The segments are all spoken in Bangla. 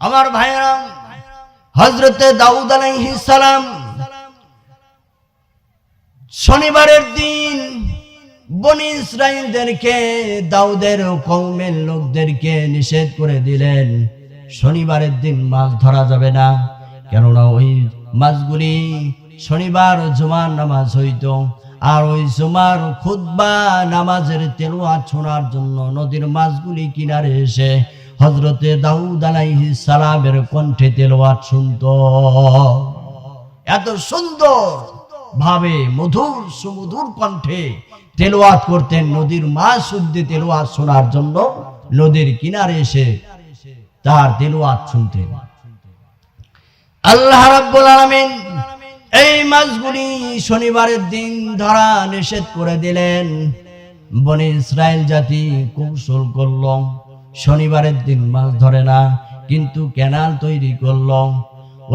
আমার ভাইয়েরা হজরতে দাউদ সালাম, শনিবারের দিন বনি ইসরায়েলদেরকে দাউদের কৌমের লোকদেরকে নিষেধ করে দিলেন। শনিবারের দিন মাছ ধরা যাবে না, কেননা ওই মাছগুলি শনিবার ও জুমার নামাজ হইতো, আর ওই জুমার খুদ্া নামাজের তেলোয়া শোনার জন্য নদীর মাছগুলি কিনারে এসে হজরতে দাউদ আলাইহিস সালামের কণ্ঠে তেলোয়াত শুনতো। এত সুন্দর ভাবে মধুর সুমধুর কণ্ঠে তেলোয়াত করতেন নদীর মাছ শুদ্ধে তেলোয়াত শোনার জন্য। নদীর কিনারে এসে তার তেলোয়াত শুনতেন। আল্লাহ রাব্বুল আলামিন এই মাছগুলি শনিবারের দিন ধরা নিষেধ করে দিলেন। বনে ইসরায়েল জাতি কৌশল করল। শনিবারের দিন মাছ ধরে না, কিন্তু ক্যানাল তৈরি করল।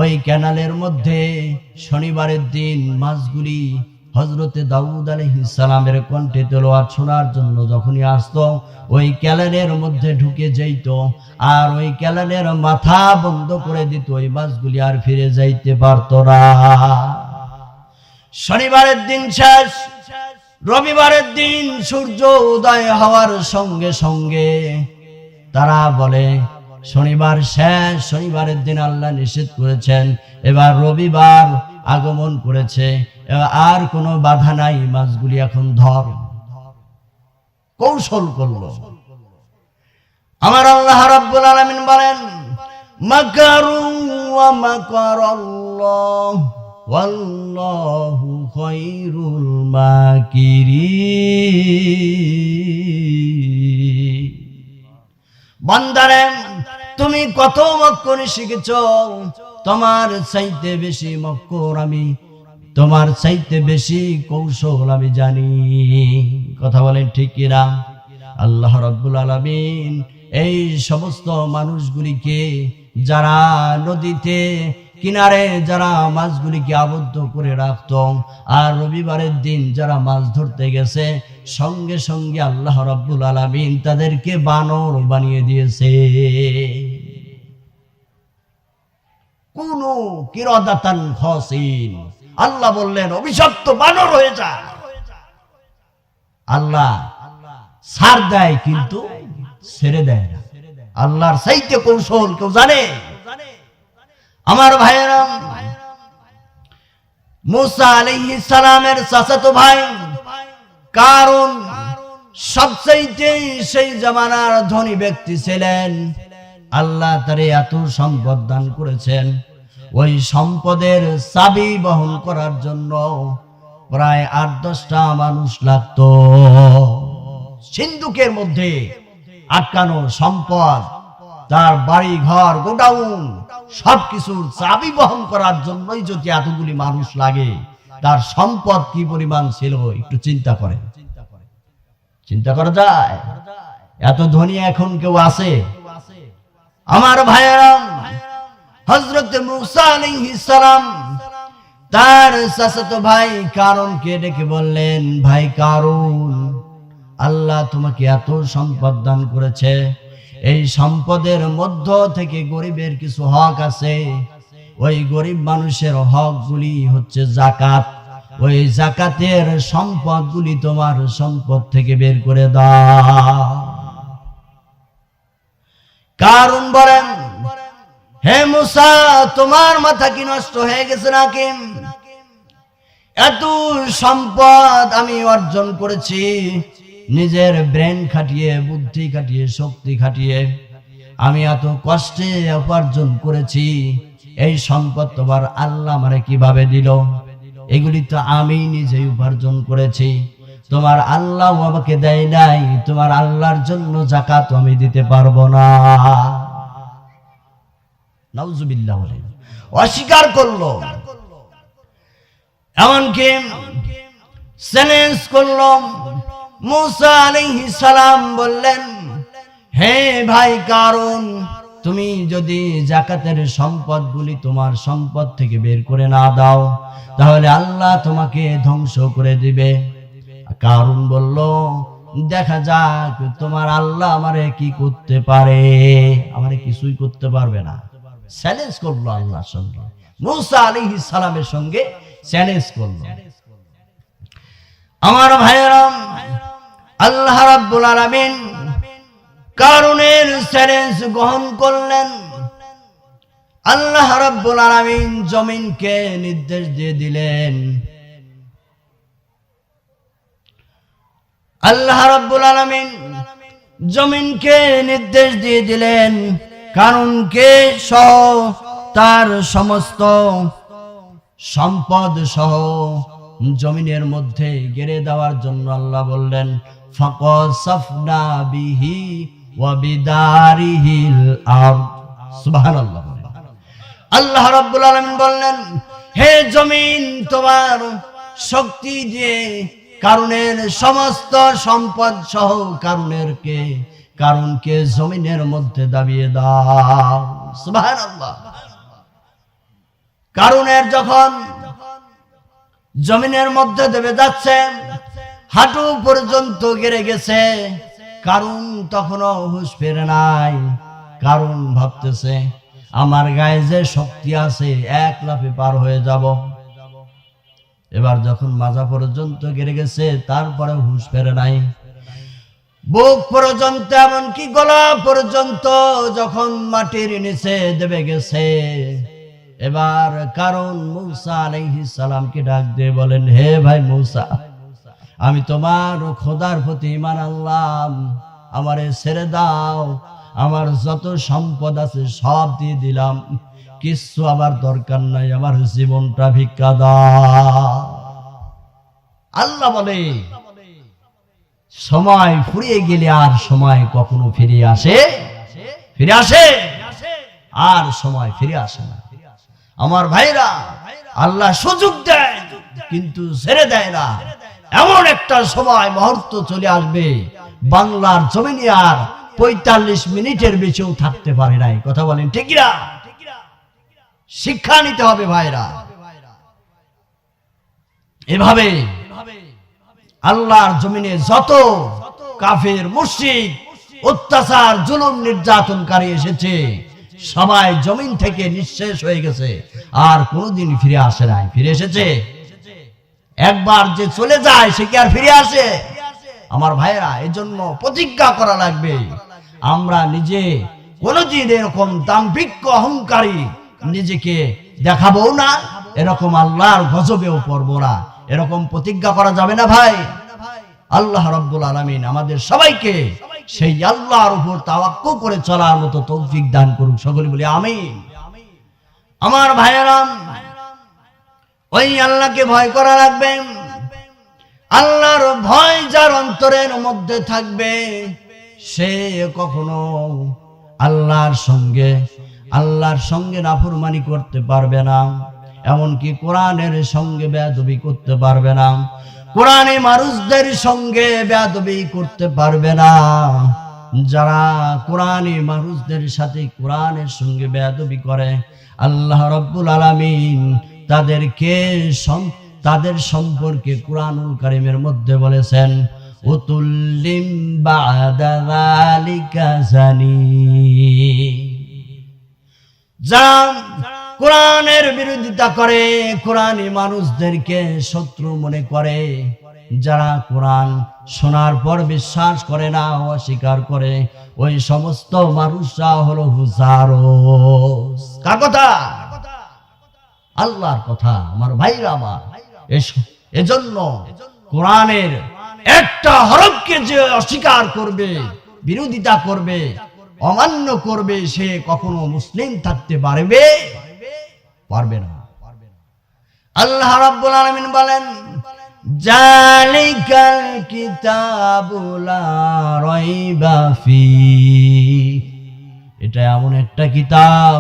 ওই ক্যানালের মধ্যে শনিবারের দিন মাছগুলি হজরতে দাউদ সালামের কণ্ঠে তেলোয়াত শোনার জন্য যখনই আসতো, ওই ক্যালানের মধ্যে ঢুকে যেত আর ওই ক্যালানের মাথা বন্ধ করে দিত, ওই মাছগুলি আর ফিরে যাইতে পারতো না। শনিবারের দিন শেষ, রবিবারের দিন সূর্য উদয় হওয়ার সঙ্গে সঙ্গে তারা বলে, শনিবার শেষ, শনিবারের দিন আল্লাহ নিষেধ করেছেন, এবার রবিবার আগমন করেছে আর কোনো বাধা নাই, মাছগুলি এখন ধর। কৌশল করল। আমার আল্লাহ রাব্বুল আলামিন বলেন মাকারু ওয়া মাকারাল্লাহ, ওয়াল্লাহু খায়রুল মাকিরিন। বান্দারে, তুমি কত মক্কর শিখেছ? তোমার চাইতে বেশি মক্কর আমি, তোমার চাইতে বেশি কৌশল আমি জানি। কথা বলেন ঠিক কিনা? আল্লাহ রব্বুল আলমিন এই সমস্ত মানুষগুলিকে যারা নদীতে কিনারে যারা মাছগুলিকে আবদ্ধ করে রাখত? আর রবিবারের দিন যারা মাছ ধরতে গেছে, সঙ্গে সঙ্গে আল্লাহ রব্বুল আলমিন তাদেরকে বানর বানিয়ে দিয়েছে। কোন কিরদাতান আল্লাহ বললেন, অভিশপ্ত বানর হয়ে যা। আল্লাহ সার দেয় কিন্তু ছেড়ে দেয় না। আল্লাহর সাইতে কৌশল কেউ জানে? আমার ভাইয়েরা, মুসা আলাইহিস সালামের চাচাতো ভাই কারণ সবচাইতে সেই জামানার ধনী ব্যক্তি ছিলেন। আল্লাহ তারে এত সম্পদ দান করেছেন। ওই সম্পদের চাবি বহন করার জন্য প্রায় আট দশটা মানুষ লাগতো। সিন্ধুকের মধ্যে আটকানো সম্পদ তার বাড়ি ঘর গোডাউন, সবকিছুর চাবি বহন করার জন্যই যদি এতগুলি মানুষ লাগে, তার সম্পদ কি পরিমাণ ছিল একটু চিন্তা করেন। চিন্তা করা যায়? এত ধনী এখন কেউ আছে? আমার ভাইয়েরা হজরত মুসা তার চাচাতো ভাই কারণকে ডেকে বললেন, ভাই কারণ আল্লাহ তোমাকে এত সম্পদ দান করেছে এই সম্পদের মধ্য থেকে গরিবের কিছু হক আছে। ওই গরিব মানুষের হকগুলি হচ্ছে জাকাত ওই জাকাতের সম্পদগুলি তোমার সম্পদ থেকে বের করে দাও। কারণ বলেন, হে মুসা, তোমার মাথা কি নষ্ট হয়ে গেছে নাকি? এত সম্পদ আমি অর্জন করেছি। নিজের ব্রেন খাটিয়ে, বুদ্ধি খাটিয়ে, শক্তি খাটিয়ে আমি এত কষ্টে উপার্জন করেছি, এই সম্পদ তোমার আল্লাহ আমারে কীভাবে দিল? এগুলি তো আমি নিজেই উপার্জন করেছি। তোমার আল্লাহ আমাকে দেয় নাই, তোমার আল্লাহর জন্য জাকাত আমি দিতে পারব না। নাউজুবিল্লাহ বলে। অস্বীকার করল। এমনকি চ্যালেঞ্জ করল মুসা আলাইহিস সালাম বললেন, হে ভাই কারণ তুমি যদি জাকাতের সম্পদগুলি তোমার সম্পদ থেকে বের করে না দাও, তাহলে আল্লাহ তোমাকে ধ্বংস করে দিবে। কারণ বলল, দেখা যাক, তোমার আল্লাহ আমারে কি করতে পারে? আমারে কিছুই করতে পারবে না। চ্যালেঞ্জ করল সঙ্গে। মুসা আলী সালামের সঙ্গে চ্যালেঞ্জ করল। আমার ভাইয়েরাম আল্লাহ রাব্বুল আলামিন কারণের চ্যালেঞ্জ গ্রহণ করলেন। আল্লাহ রাব্বুল আলামিন জমিনকে নির্দেশ দিয়ে দিলেন। আল্লাহ রাব্বুল আলামিন জমিনকে নির্দেশ দিয়ে দিলেন কারণকে সহ তার সমস্ত সম্পদ সহ জমিনের মধ্যে গেড়ে দেওয়ার জন্য আল্লাহ বললেন আল্লাহ রাব্বুল আলামিন বললেন, হে জমিন, তোমার শক্তি দিয়ে কারণের সমস্ত সম্পদ সহ কারণের কে? কারণকে জমিনের মধ্যে দাবিয়ে দাও। কারণের যখন জমিনের মধ্যে দেবে যাচ্ছে হাঁটু পর্যন্ত গেড়ে গেছে। কারণ তখনও হুশ ফেরে নাই। কারণ ভাবতেছে, আমার গায়ে যে শক্তি আছে, এক লাফে পার হয়ে যাব। এবার যখন মাজা পর্যন্ত গেড়ে গেছে তারপরে হুশ ফেরে নাই। বুক পর্যন্ত, এমনকি গলা পর্যন্ত যখন মাটির নিচে দেবে গেছে। এবার কারণ মৌসা আলাইহিস সালামকে ডাক দিয়ে বলেন, হে ভাই মৌসা আমি তোমার ও খোদার প্রতি ইমান আনলাম। আমারে ছেড়ে দাও। আমার যত সম্পদ আছে সব দিয়ে দিলাম। কিছু আবার দরকার নাই, আমার জীবনটা ভিক্ষা দাও। আল্লাহ বলে, সময় ফুরিয়ে গেলে আর সময় কখনো ফিরে আসে? ফিরে আসে? আর সময় ফিরে আসে না। আমার ভাইরা, আল্লাহ সুযোগ দেয়, কিন্তু ছেড়ে দেয় না। এমন একটা সময়, মুহূর্ত চলে আসবে, বাংলার জমিনে আর পঁয়তাল্লিশ মিনিটের বেঁচেও থাকতে পারে নাই। কথা বলেন, ঠিক না শিক্ষা নিতে হবে ভাইরা। এভাবে আল্লাহর জমিনে যত কাফের, মুশরিক, অত্যাচার, জুলুম, নির্যাতনকারী এসেছে, সবাই জমিন থেকে নিঃশেষ হয়ে গেছে, আর কোনোদিন ফিরে আসে নাই। ফিরে এসেছে? একবার যে চলে যায়, সে কি আর ফিরে আসে? আমার ভাইয়েরা, এজন্য প্রতিজ্ঞা করা লাগবে। আমরা নিজে কোনদিন এরকম দাম্ভিক্য অহংকারী নিজেকে দেখাবো না। এরকম আল্লাহর গজবেও পড়ব না। এরকম প্রতিজ্ঞা করা যাবে না ভাই। আল্লাহ রব্বুল আলমিন আমাদের সবাইকে সেই আল্লাহর উপর তাওয়াক্কু করে চলার মতো তৌফিক দান করুক। সকলে বলি, আমিন। আমার ভাইয়েরাম ওই আল্লাহকে ভয় করা লাগবে। আল্লাহর ভয় যার অন্তরের মধ্যে থাকবে, সে কখনো আল্লাহর সঙ্গে আল্লাহর সঙ্গে নাফরমানি করতে পারবে না। এমনকি কোরআনের সঙ্গে বেয়াদবি করতে পারবে না। কোরআনে মানুষদের সঙ্গে বেয়াদবি করতে পারবে না। যারা কোরআনে মানুষদের সাথে কোরআনের সঙ্গে বেয়াদবি করে, আল্লাহ রব্বুল আলামিন তাদেরকে তাদের সম্পর্কে কোরআনুল কারিমের মধ্যে বলেছেন, উতুল্লিম যারা কোরআনের বিরোধিতা করে, কোরআনী মানুষদেরকে শত্রু মনে করে, যারা কোরআন শোনার পর বিশ্বাস করে না, অস্বীকার করে, ওই সমস্ত মানুষরা হলো হুজারোস কার কথা? আল্লাহর কথা, আমার ভাইরা আমার। এজন্য কোরআনের একটা হরফকে যে অস্বীকার করবে, বিরোধিতা করবে, অমান্য করবে, সে কখনো মুসলিম থাকতে পারবে? পারবে না। আল্লাহ রাব্বুল আলামিন বলেন, জালিকাল কিতাবুলা রাইবা ফি এটা এমন একটা কিতাব,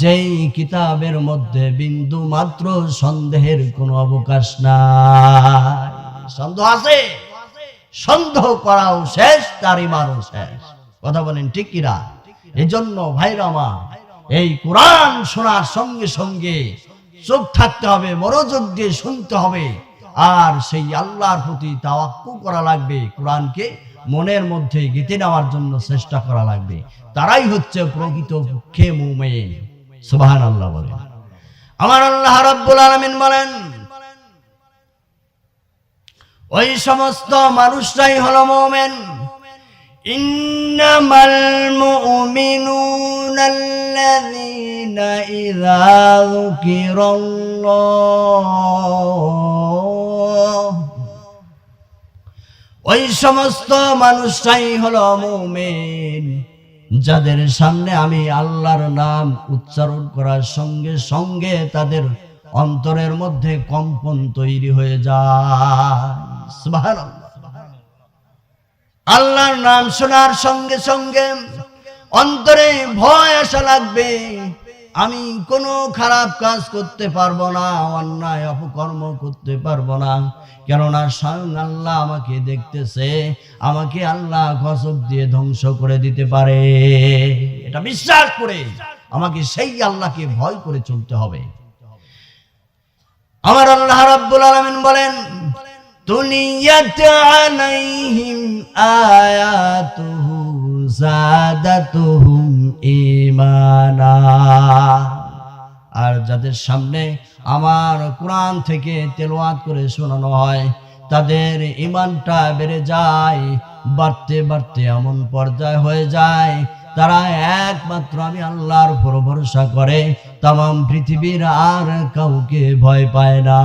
যেই কিতাবের মধ্যে বিন্দু মাত্র সন্দেহের কোনো অবকাশ নাই। সন্দেহ আছে? সন্দেহ করাও শেষ তার ইমানও শেষ। কথা বলেন, ঠিক কিনা? এজন্য ভাইরা আমার, এই কোরআন শোনার সঙ্গে সঙ্গে চোখ থাকতে হবে, মনোযোগ দিয়ে শুনতে হবে। আর সেই আল্লাহর প্রতি তাওয়াক্কু করা লাগবে, কোরআনকে মনের মধ্যে গেঁথে নেওয়ার জন্য চেষ্টা করা লাগবে। তারাই হচ্ছে প্রকৃত পক্ষে মুমেন। সুবাহান আল্লাহ বলেন। আমার আল্লাহ রাব্বুল আলামিন বলেন, ওই সমস্ত মানুষটাই হলো মুমিন। ইন্নামাল মুমিনুনা আল্লাযীনা ইযা যুকিরাল্লাহ। ওই সমস্ত মানুষটাই হলো মুমিন, যাদের সামনে আমি আল্লাহর নাম উচ্চারণ করার সঙ্গে সঙ্গে তাদের অন্তরের মধ্যে কম্পন তৈরি হয়ে যায়। আল্লাহর নাম শোনার সঙ্গে সঙ্গে অন্তরে ভয় আসা লাগবে। আমি কোনো খারাপ কাজ করতে পারব না, অন্যায় অপকর্ম করতে পারব না। কেননা স্বয়ং আল্লাহ আমাকে দেখতেছে, আমাকে আল্লাহ গজব দিয়ে ধ্বংস করে দিতে পারে। এটা বিশ্বাস করে আমাকে সেই আল্লাহকে ভয় করে চলতে হবে। আমার আল্লাহ রাব্বুল আলামিন বলেন তুলিয়াত আলাইহিম আয়াতুহু জাদাতুহুম ঈমানা। আর যাদের সামনে আমার কোরআন থেকে তেলাওয়াত করে শোনানো হয়, তাদের ইমানটা বেড়ে যায়, বাড়তে বাড়তে এমন পর্যায় হয়ে যায়, তারা একমাত্র আমি আল্লাহর উপর ভরসা করে তাম পৃথিবীর আর কাউকে ভয় পায় না।